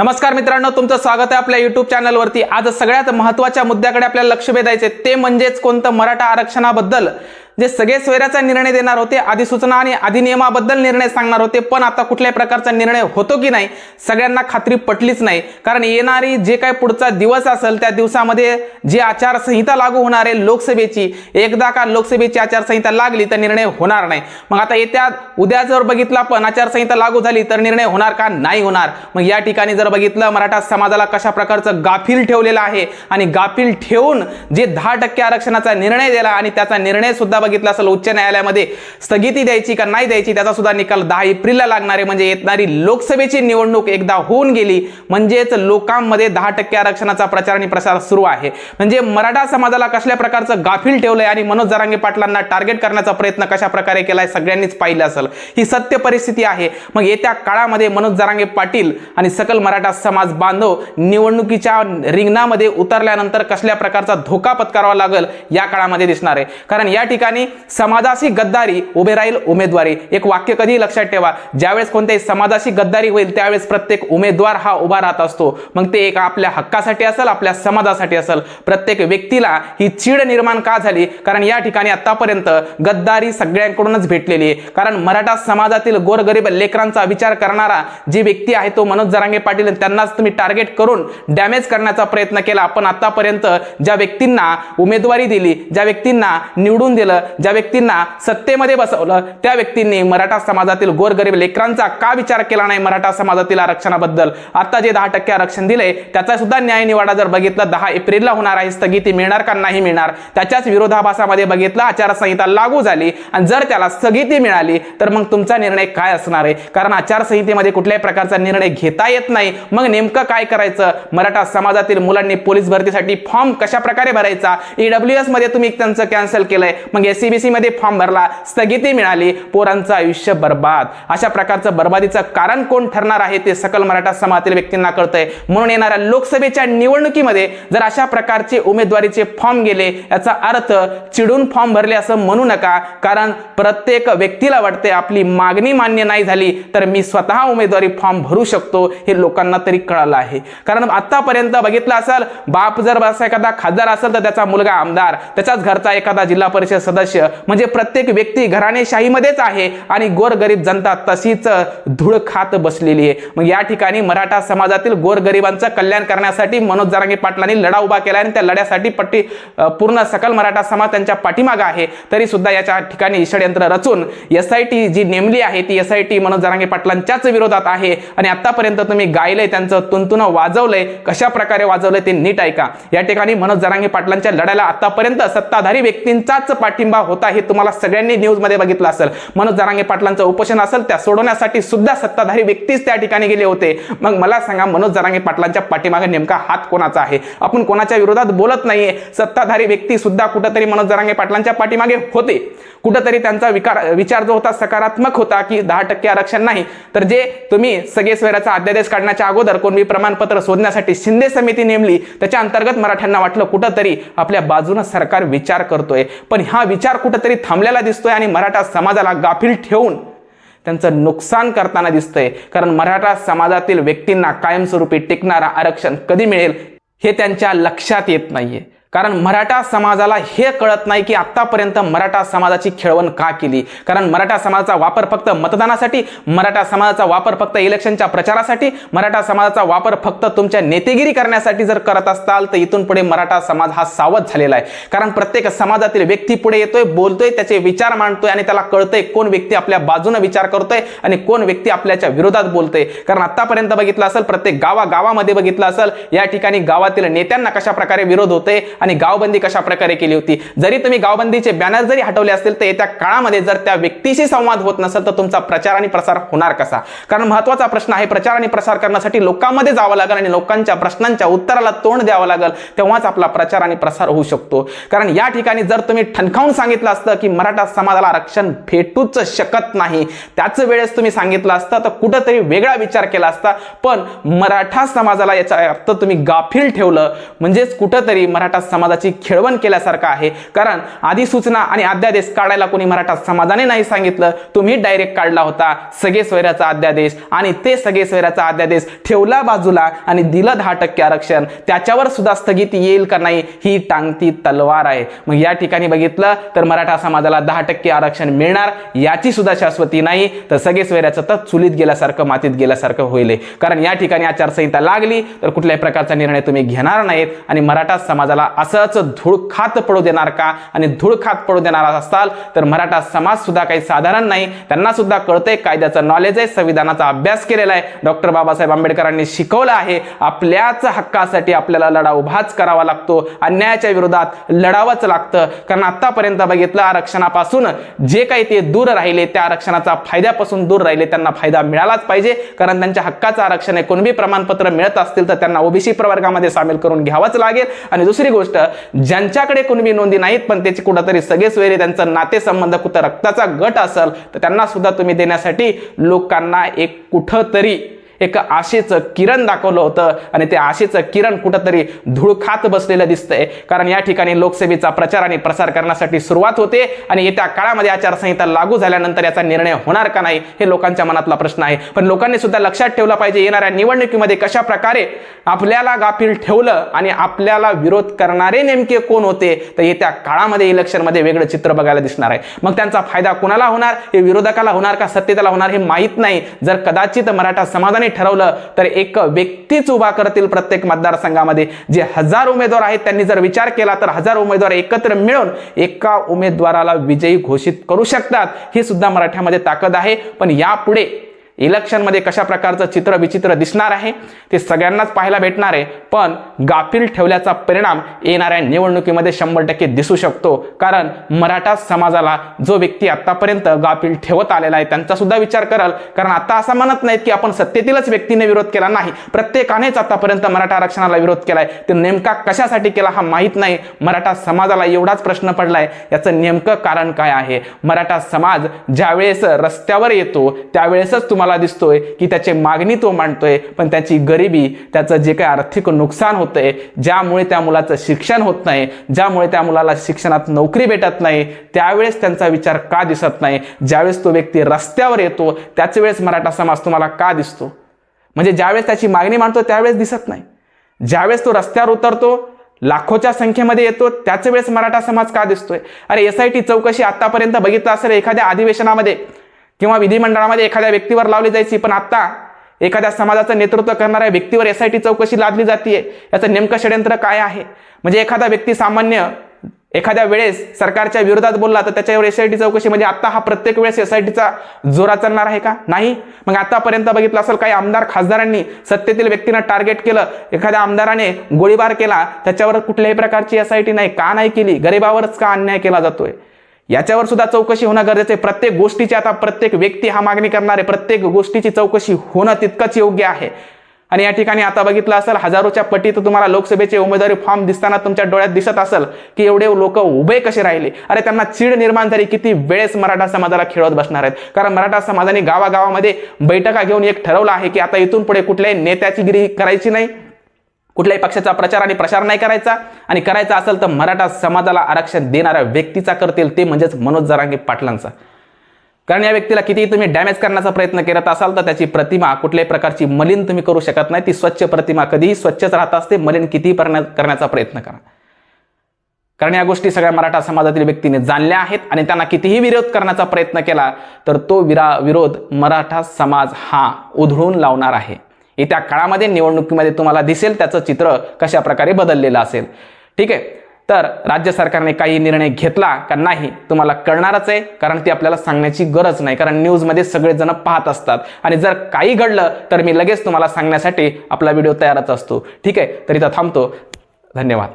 नमस्कार मित्रांनो तुमचं स्वागत आहे आपल्या युट्यूब चॅनलवरती आज सगळ्यात महत्त्वाच्या मुद्द्याकडे आपल्याला लक्ष वेधायचे ते म्हणजेच कोणतं मराठा आरक्षणाबद्दल? जे सगळे सोयऱ्याचा निर्णय देणार होते अधिसूचना आणि अधिनियमाबद्दल निर्णय सांगणार होते पण आता कुठल्याही प्रकारचा निर्णय होतो की नाही सगळ्यांना खात्री पटलीच नाही. कारण येणारी जे काही पुढचा दिवस असेल त्या दिवसामध्ये जी आचारसंहिता लागू होणार आहे लोकसभेची एकदा का लोकसभेची आचारसंहिता लागली तर निर्णय होणार नाही. मग आता येत्या उद्या जर बघितला पण आचारसंहिता लागू झाली तर निर्णय होणार का? नाही होणार. मग या ठिकाणी जर बघितलं मराठा समाजाला कशा प्रकारचं गाफील ठेवलेलं आहे आणि गाफील ठेवून जे दहा टक्के आरक्षणाचा निर्णय दिला आणि त्याचा निर्णय सुद्धा बघितला असेल उच्च न्यायालयामध्ये स्थगिती द्यायची का नाही द्यायची त्याचा सुद्धा निकाल दहा एप्रिलला लागणार आहे म्हणजे येणारी लोकसभेची निवडणूक एकदा होऊन गेली म्हणजेच लोकांमध्ये दहा टक्के आरक्षणाचा प्रचार आणि प्रसार सुरू आहे. म्हणजे मराठा समाजाला कसल्या प्रकारचं गाफील ठेवलंय आणि मनोज जरांगे पाटलांना टार्गेट करण्याचा प्रयत्न कशा प्रकारे केलाय सगळ्यांनीच पाहिलं असेल. ही सत्य परिस्थिती आहे. मग येत्या काळामध्ये मनोज जरांगे पाटील आणि सकल मराठा समाज बांधव निवडणुकीच्या रिंगणामध्ये उतरल्यानंतर कसल्या प्रकारचा धोका पत्करावा लागेल या काळामध्ये दिसणार आहे. कारण या ठिकाणी समाजाशी गद्दारी उभे राहील उमेदवारी. एक वाक्य कधी लक्षात ठेवा. ज्यावेळेस कोणत्याही समाजाशी गद्दारी होईल त्यावेळेस प्रत्येक उमेदवार हा उभा राहत असतो. मग ते एक आपल्या हक्कासाठी असेल आपल्या समाजासाठी असेल. प्रत्येक व्यक्तीला ही चीड निर्माण का झाली? कारण या ठिकाणी आतापर्यंत गद्दारी सगळ्यांकडूनच भेटलेली आहे. कारण मराठा समाजातील गोरगरीब लेकरांचा विचार करणारा जी व्यक्ती आहे तो मनोज जरांगे पाटील. त्यांनाच तुम्ही टार्गेट करून डॅमेज करण्याचा प्रयत्न केला. पण आतापर्यंत ज्या व्यक्तींना उमेदवारी दिली ज्या व्यक्तींना निवडून दिलं ज्या व्यक्तींना सत्तेमध्ये बसवलं त्या व्यक्तींनी मराठा समाजातील गोरगरीब लेकरांचा का विचार केला नाही मराठा समाजातील आरक्षणाबद्दल? आता जे दहा टक्के आरक्षण दिले त्याचा सुद्धा न्याय निवाडा जर बघितला दहा एप्रिलला होणार आहे स्थगिती मिळणार का नाही मिळणार? त्याच्याच विरोधाभासामध्ये बघितलं आचारसंहिता लागू झाली आणि जर त्याला स्थगिती मिळाली तर मग तुमचा निर्णय काय असणार आहे? कारण आचारसंहितेमध्ये कुठल्याही प्रकारचा निर्णय घेता येत नाही. मग नेमकं काय करायचं? मराठा समाजातील मुलांनी पोलीस भरतीसाठी फॉर्म कशा प्रकारे भरायचा ईडब्ल्यू एसमध्ये तुम्ही त्यांचं कॅन्सल केलंय. मग एससीबीसी मध्ये फॉर्म भरला स्थगिती मिळाली पोरांचं आयुष्य बर्बाद. अशा प्रकारचं बर्बादीचं कारण कोण ठरणार आहे ते सकल मराठा समाजातील व्यक्तींना कळतंय. म्हणून येणाऱ्या लोकसभेच्या निवडणुकीमध्ये जर अशा प्रकारचे उमेदवारीचे फॉर्म गेले याचा अर्थ चिडून फॉर्म भरले असं म्हणू नका कारण प्रत्येक व्यक्तीला वाटते आपली मागणी मान्य नाही झाली तर मी स्वतः उमेदवारी फॉर्म भरू शकतो हे लोकांना तरी कळालं आहे. कारण आतापर्यंत बघितलं असेल बाप जर असा एखादा खासदार असेल तर त्याचा मुलगा आमदार त्याच्याच घरचा एखादा जिल्हा परिषद सदस्य म्हणजे प्रत्येक व्यक्ती घराणेशाहीमध्येच आहे आणि गोरगरीब जनता तशीच धूळ खात बसलेली आहे. मग या ठिकाणी मराठा समाजातील गोरगरिबांचं कल्याण करण्यासाठी मनोज जरांगे पाटलांनी लढा उभा केला आणि त्या लढ्यासाठी पट्टी पूर्ण सकल मराठा समाज त्यांच्या पाठीमागा आहे. तरी सुद्धा याच्या ठिकाणी षडयंत्र रचून एस आय टी जी नेमली आहे ती S I T Manoj Jarange पाटलांच्याच विरोधात आहे. आणि आतापर्यंत तुम्ही गायलंय त्यांचं तुंतुन वाजवलंय. कशा प्रकारे वाजवलंय ते नीट ऐका. या ठिकाणी मनोज जरांगे पाटलांच्या लढ्याला आतापर्यंत सत्ताधारी व्यक्तींचाच पाठिंबा होता हे तुम्हाला सगळ्यांनी न्यूजमध्ये बघितलं असेल. मनोज जरांगे पाटलांचं उपोषण असेल त्या सोडवण्यासाठी सुद्धा सत्ताधारी व्यक्तीच त्या ठिकाणी गेले होते. मग मला सांगा मनोज जरांगे पाटलांच्या पाठीमागे नेमका हात कोणाचा आहे? आपण कोणाच्या विरोधात बोलत नाहीये. सत्ताधारी व्यक्ती सुद्धा कुठंतरी मनोज जरांगे पाटलांच्या पाठीमागे होते. कुठंतरी त्यांचा विकार विचार जो होता सकारात्मक होता की दहा टक्के आरक्षण नाही. तर जे तुम्ही सगळे स्वैराचा अध्यादेश काढण्याच्या अगोदर कोणवी प्रमाणपत्र शोधण्यासाठी शिंदे समिती नेमली त्याच्या अंतर्गत मराठ्यांना वाटलं कुठंतरी आपल्या बाजूनं सरकार विचार करतोय. पण हा विचार कुठंतरी थांबलेला दिसतोय आणि मराठा समाजाला गाफील ठेवून त्यांचं नुकसान करताना दिसतंय. कारण मराठा समाजातील व्यक्तींना कायमस्वरूपी टिकणारा आरक्षण कधी मिळेल हे त्यांच्या लक्षात येत नाहीये. कारण मराठा समाजाला हे कळत नाही की आत्तापर्यंत मराठा समाजाची खेळवण का केली? कारण मराठा समाजाचा वापर फक्त मतदानासाठी मराठा समाजाचा वापर फक्त इलेक्शनच्या प्रचारासाठी मराठा समाजाचा वापर फक्त तुमच्या नेतेगिरी करण्यासाठी जर करत असताल तर इथून पुढे मराठा समाज हा सावध झालेला आहे. कारण प्रत्येक समाजातील व्यक्ती पुढे येतोय बोलतोय त्याचे विचार मांडतोय आणि त्याला कळतंय कोण व्यक्ती आपल्या बाजूने विचार करतोय आणि कोण व्यक्ती आपल्याच्या विरोधात बोलतोय. कारण आतापर्यंत बघितलं असेल प्रत्येक गावागावामध्ये बघितलं असेल या ठिकाणी गावातील नेत्यांना कशा प्रकारे विरोध होते आणि गावबंदी कशा प्रकारे केली होती? जरी तुम्ही गावबंदीचे बॅनर जरी हटवले असतील तर येत्या काळामध्ये जर त्या व्यक्तीशी संवाद होत नसेल तर तुमचा प्रचार आणि प्रसार होणार कसा? कारण महत्त्वाचा प्रश्न आहे प्रचार आणि प्रसार करण्यासाठी लोकांमध्ये जावं लागेल आणि लोकांच्या प्रश्नांच्या उत्तराला तोंड द्यावं लागेल तेव्हाच आपला प्रचार आणि प्रसार होऊ शकतो. कारण या ठिकाणी जर तुम्ही ठणकावून सांगितलं असतं की मराठा समाजाला आरक्षण भेटूच शकत नाही त्याच वेळेस तुम्ही सांगितलं असतं तर कुठंतरी वेगळा विचार केला असता. पण मराठा समाजाला याचा अर्थ तुम्ही गाफील ठेवलं म्हणजेच कुठंतरी मराठा समाजाची खेळवण केल्यासारखं आहे. कारण अधिसूचना आणि अध्यादेश काढायला कोणी मराठा समाजाने नाही सांगितलं. तुम्ही डायरेक्ट काढला होता. सगळे स्वैराचा अध्यादेश आणि ते सगळे स्वैराचा अध्यादेश ठेवला बाजूला आणि दिलं दहा टक्के आरक्षण. त्याच्यावर सुद्धा स्थगिती येईल का नाही ही टांगती तलवार आहे. मग या ठिकाणी बघितलं तर मराठा समाजाला दहा टक्के आरक्षण मिळणार याची सुद्धा शाश्वती नाही. तर सगळे स्वैराचं तर चुलीत गेल्यासारखं मातीत गेल्यासारखं होईल. कारण या ठिकाणी आचारसंहिता लागली तर कुठल्याही प्रकारचा निर्णय तुम्ही घेणार नाहीत आणि मराठा समाजाला असंच धूळ खात पडू देणार का? आणि धूळ खात पडू देणार असाल तर मराठा समाज सुद्धा काही साधारण नाही. त्यांना सुद्धा कळतंय कायद्याचं नॉलेज आहे संविधानाचा अभ्यास केलेला आहे. डॉक्टर बाबासाहेब आंबेडकरांनी शिकवलं आहे आपल्याच हक्कासाठी आपल्याला लढा उभाच करावा लागतो. अन्यायाच्या विरोधात लढावंच लागतं. कारण आतापर्यंत बघितलं आरक्षणापासून जे काही ते दूर राहिले त्या आरक्षणाचा फायद्यापासून दूर राहिले त्यांना फायदा मिळालाच पाहिजे. कारण त्यांच्या हक्काचं आरक्षण आहे. कुणबी प्रमाणपत्र मिळत असतील तर त्यांना ओबीसी प्रवर्गामध्ये सामील करून घ्यावंच लागेल. आणि दुसरी गोष्ट ज्यांच्याकडे कुणबी नोंदी नाहीत पण त्याची कुठंतरी सगळे सोयरे त्यांचं नातेसंबंध कुठं रक्ताचा गट असेल तर त्यांना सुद्धा तुम्ही देण्यासाठी लोकांना एक कुठंतरी एक आशेचं किरण दाखवलं होतं आणि ते आशेचं किरण कुठंतरी धूळ खात बसलेलं दिसतंय. कारण या ठिकाणी लोकसभेचा प्रचार आणि प्रसार करण्यासाठी सुरुवात होते आणि येत्या काळामध्ये आचारसंहिता लागू झाल्यानंतर याचा निर्णय होणार का नाही हे लोकांच्या मनातला प्रश्न आहे. पण लोकांनी सुद्धा लक्षात ठेवलं पाहिजे येणाऱ्या निवडणुकीमध्ये कशा प्रकारे आपल्याला गाफील ठेवलं आणि आपल्याला विरोध करणारे नेमके कोण होते तर येत्या काळामध्ये इलेक्शनमध्ये वेगळं चित्र बघायला दिसणार आहे. मग त्यांचा फायदा कोणाला होणार? हे विरोधकाला होणार का सत्तेला होणार हे माहीत नाही. जर कदाचित मराठा समाजाने ठरवलं तर एक व्यक्तीच उभा करतील प्रत्येक मतदारसंघामध्ये. जे हजार उमेदवार आहेत त्यांनी जर विचार केला तर हजार उमेदवार एकत्र मिळून एका उमेदवाराला विजयी घोषित करू शकतात. ही सुद्धा मराठ्यामध्ये ताकद आहे. पण यापुढे इलेक्शनमध्ये कशा प्रकारचं चित्र विचित्र दिसणार आहे ते सगळ्यांनाच पाहायला भेटणार आहे. पण गाफील ठेवल्याचा परिणाम येणाऱ्या निवडणुकीमध्ये शंभर टक्के दिसू शकतो. कारण मराठा समाजाला जो व्यक्ती आतापर्यंत गाफील ठेवत आलेला आहे त्यांचा सुद्धा विचार कराल. कारण आता असं म्हणत नाहीत की आपण सत्तेतीलच व्यक्तीने विरोध केला नाही. प्रत्येकानेच आतापर्यंत मराठा आरक्षणाला विरोध केलाय. ते नेमका कशासाठी केला हा माहीत नाही. मराठा समाजाला एवढाच प्रश्न पडलाय. याचं नेमकं कारण काय आहे? मराठा समाज ज्यावेळेस रस्त्यावर येतो त्यावेळेसच तुम्हाला दिसतोय की त्याची मागणी तो मांडतोय पण त्याची गरिबी त्याचं जे काही आर्थिक नुकसान होतंय ज्यामुळे त्या मुलाचं शिक्षण होत नाही ज्यामुळे त्या मुलाला शिक्षणात नोकरी भेटत नाही त्यावेळेस त्यांचा विचार का दिसत नाही? ज्यावेळेस तो व्यक्ती रस्त्यावर येतो त्याच वेळेस मराठा समाज तुम्हाला का दिसतो? म्हणजे ज्यावेळेस त्याची मागणी मांडतो त्यावेळेस दिसत नाही. ज्यावेळेस तो रस्त्यावर उतरतो लाखोच्या संख्येमध्ये येतो त्याच वेळेस मराठा समाज का दिसतोय? अरे एस आय टी चौकशी आतापर्यंत बघितलं असेल एखाद्या अधिवेशनामध्ये किंवा विधिमंडळामध्ये एखाद्या व्यक्तीवर लावली जायची पण आता एखाद्या समाजाचं नेतृत्व करणाऱ्या व्यक्तीवर एस आय टी चौकशी लादली जाते याचं नेमकं षडयंत्र काय आहे? म्हणजे एखादा व्यक्ती सामान्य एखाद्या वेळेस सरकारच्या विरोधात बोलला तर त्याच्यावर एस आय टी चौकशी म्हणजे आता हा प्रत्येक वेळेस एस आय टीचा जोरा चालणार आहे का? नाही. मग आतापर्यंत बघितलं असेल काही आमदार खासदारांनी सत्तेतील व्यक्तीनं टार्गेट केलं एखाद्या आमदाराने गोळीबार केला त्याच्यावर कुठल्याही प्रकारची एस आय टी नाही का नाही केली? गरिबावरच का अन्याय केला जातोय? याच्यावर सुद्धा चौकशी होणं गरजेचं आहे. प्रत्येक गोष्टीची आता प्रत्येक व्यक्ती हा मागणी करणारे प्रत्येक गोष्टीची चौकशी होणं तितकंच योग्य आहे. आणि या ठिकाणी आता बघितलं असेल हजारोच्या पटीत तुम्हाला लोकसभेचे उमेदवारी फॉर्म दिसताना तुमच्या डोळ्यात दिसत असेल की एवढे लोक उभे कसे राहिले? अरे त्यांना चीड निर्माण झाली. किती वेळेस मराठा समाजाला खेळत बसणार आहेत? कारण मराठा समाजाने गावागावामध्ये बैठका घेऊन एक ठरवलं आहे की आता इथून पुढे कुठल्याही नेत्याची गिरी करायची नाही. कुठल्याही पक्षाचा प्रचार आणि प्रसार नाही करायचा. आणि करायचा असेल तर मराठा समाजाला आरक्षण देणाऱ्या व्यक्तीचा करतील ते म्हणजेच मनोज जरांगे पाटलांचा. कारण या व्यक्तीला कितीही तुम्ही डॅमेज करण्याचा प्रयत्न करत असाल तर त्याची प्रतिमा कुठल्याही प्रकारची मलिन तुम्ही करू शकत नाही. ती स्वच्छ प्रतिमा कधीही स्वच्छच राहत असते. मलिन कितीही करण्याचा प्रयत्न करा. कारण या गोष्टी सगळ्या मराठा समाजातील व्यक्तीने जाणल्या आहेत आणि त्यांना कितीही विरोध करण्याचा प्रयत्न केला तर तो विरा विरोध मराठा समाज हा उधळून लावणार आहे. येत्या काळामध्ये निवडणुकीमध्ये तुम्हाला दिसेल त्याचं चित्र कशा प्रकारे बदललेलं असेल. ठीक आहे? तर राज्य सरकारने काही निर्णय घेतला का नाही तुम्हाला कळणारच आहे कारण ती आपल्याला सांगण्याची गरज नाही. कारण न्यूजमध्ये सगळेजण पाहत असतात. आणि जर काही घडलं तर मी लगेच तुम्हाला सांगण्यासाठी आपला व्हिडिओ तयारच असतो. ठीक आहे? तर इथं थांबतो. धन्यवाद.